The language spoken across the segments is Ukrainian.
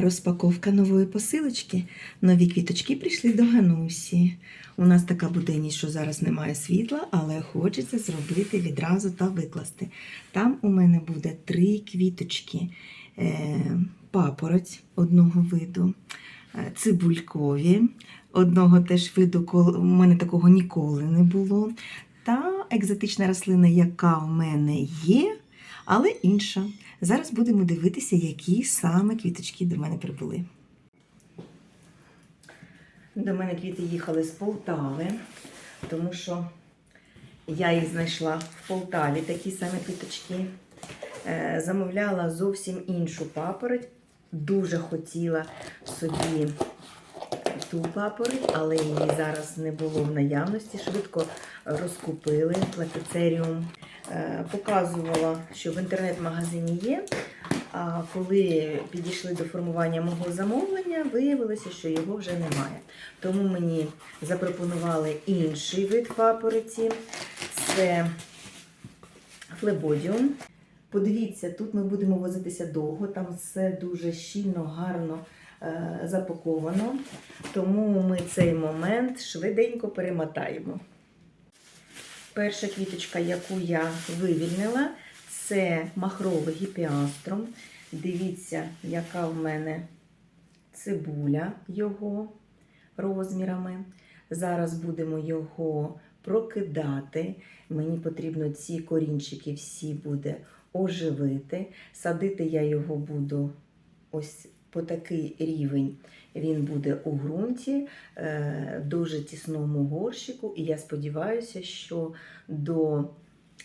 Розпаковка нової посилочки. Нові квіточки прийшли до Ганусі. У нас така буденність, що зараз немає світла, але хочеться зробити відразу та викласти. Там у мене буде три квіточки. Е, папороть одного виду, е, цибулькові, одного теж виду, у мене такого ніколи не було. Та екзотична рослина, яка в мене є, але інша. Зараз будемо дивитися, які саме квіточки до мене прибули. До мене квіти їхали з Полтави, тому що я їх знайшла в Полтаві, такі самі квіточки. Е, Замовляла зовсім іншу папороть. Дуже хотіла собі ту папороть, але її зараз не було в наявності. Швидко розкупили платицеріум. Е, Показувала, що в інтернет-магазині є. А коли підійшли до формування мого замовлення, виявилося, що його вже немає. Тому мені запропонували інший вид папороті. Це флебодіум. Подивіться, тут ми будемо возитися довго, там все дуже щільно, гарно е, запаковано. Тому ми цей момент швиденько перемотаємо. Перша квіточка, яку я вивільнила, це махровий гіпіаструм. Дивіться, яка в мене цибуля його розмірами. Зараз будемо його прокидати. Мені потрібно ці корінчики всі буде оживити. Садити я його буду ось по такий рівень. Він буде у ґрунті, е, дуже тісному горщику. І я сподіваюся, що до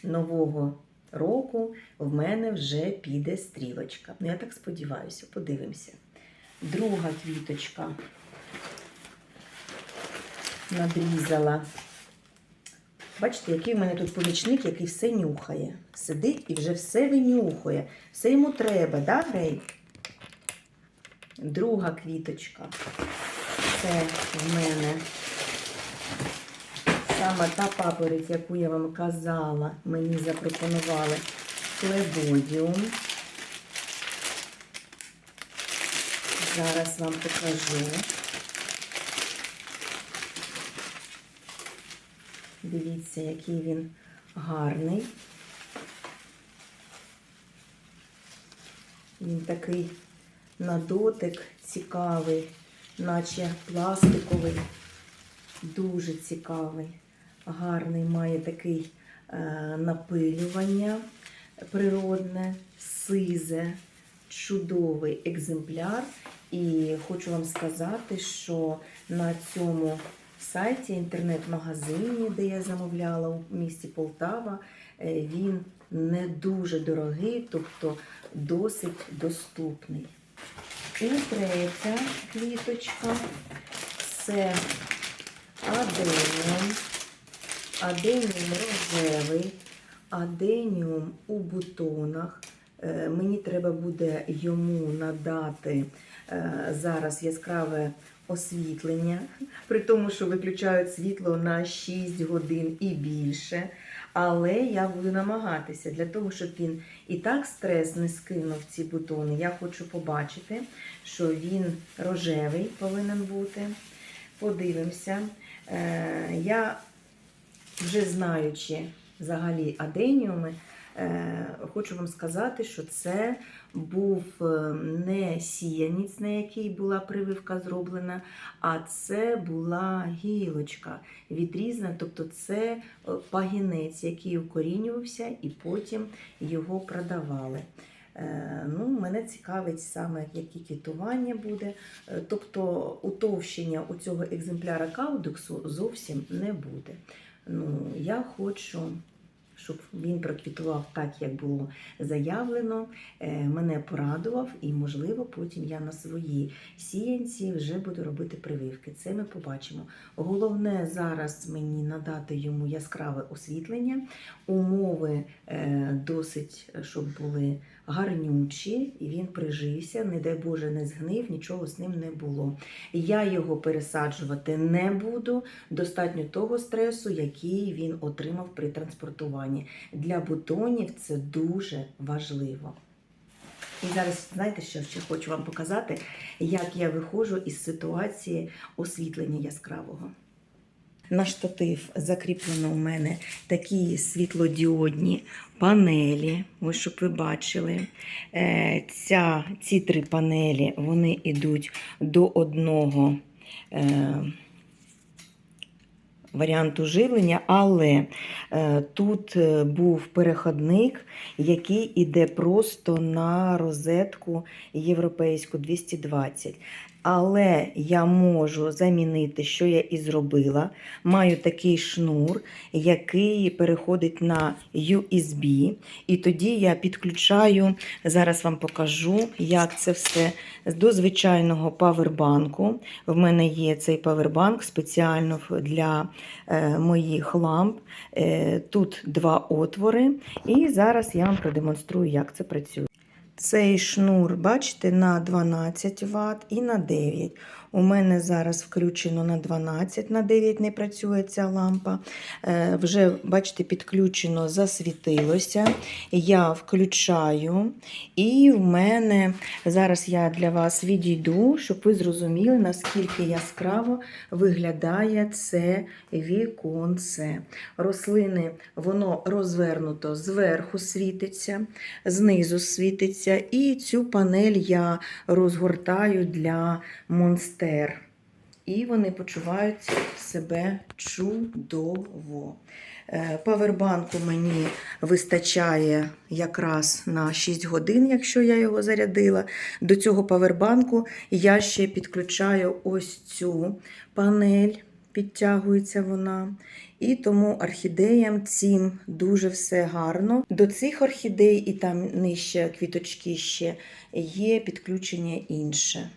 нового року в мене вже піде стрілочка. Ну, я так сподіваюся, подивимося. Друга квіточка надрізала. Бачите, який в мене тут помічник, який все нюхає. Сидить і вже все винюхує. Все йому треба, да, Грей? Друга квіточка. Це в мене саме та папороть, яку я вам казала, мені запропонували флебодіум. Зараз вам покажу. Дивіться, який він гарний. Він такий на дотик цікавий, наче пластиковий, дуже цікавий, гарний, має такий е, напилювання природне, сизе, чудовий екземпляр. І хочу вам сказати, що на цьому сайті, інтернет-магазині, де я замовляла у місті Полтава, е, він не дуже дорогий, тобто досить доступний. І третя квіточка це аденіум. Аденіум рожевий, аденіум у бутонах. Е, Мені треба буде йому надати е, зараз яскраве освітлення, при тому, що виключають світло на 6 годин і більше. Але я буду намагатися для того, щоб він і так стрес не скинув ці бутони. Я хочу побачити, що він рожевий повинен бути. Подивимося. Е, Я вже знаючи взагалі аденіуми, хочу вам сказати, що це був е, не сіянець, на який була прививка зроблена, а це була гілочка відрізана, тобто це е, пагінець, який укорінювався, і потім його продавали. Е, Ну, мене цікавить саме, які квітування буде. Е, Тобто утовщення у цього екземпляра каудексу зовсім не буде. Ну, я хочу, щоб він проквітував так, як було заявлено. Е, Мене порадував, і, можливо, потім я на свої сіянці вже буду робити прививки. Це ми побачимо. Головне зараз мені надати йому яскраве освітлення, умови е, досить, щоб були гарнючі, і він прижився, не дай Боже, не згнив, нічого з ним не було. Я його пересаджувати не буду. Достатньо того стресу, який він отримав при транспортуванні. Для бутонів це дуже важливо. І зараз, знаєте, що ще хочу вам показати, як я виходжу із ситуації освітлення яскравого. На штатив закріплено у мене такі світлодіодні панелі. Ось щоб ви бачили. Е, Ця, ці три панелі вони йдуть до одного. Е, Варіанту живлення, але е, тут е, був переходник, який іде просто на розетку європейську 220. Але я можу замінити, що я і зробила. Маю такий шнур, який переходить на USB. І тоді я підключаю, зараз вам покажу, як це все до звичайного павербанку. В мене є цей павербанк спеціально для е, моїх ламп. Е, тут два отвори. І зараз я вам продемонструю, як це працює. Цей шнур, бачите, на 12 Вт і на 9. У мене зараз включено на 12, на 9 не працює ця лампа. Е, Вже, бачите, підключено, засвітилося. Я включаю, і в мене зараз я для вас відійду, щоб ви зрозуміли, наскільки яскраво виглядає це віконце. Рослини, воно розвернуто зверху світиться, знизу світиться, і цю панель я розгортаю для монстер. І вони почувають себе чудово. Е, Павербанку мені вистачає якраз на 6 годин, якщо я його зарядила. До цього павербанку я ще підключаю ось цю панель, підтягується вона. І тому орхідеям цим дуже все гарно. До цих орхідей, і там нижче квіточки ще є підключення інше.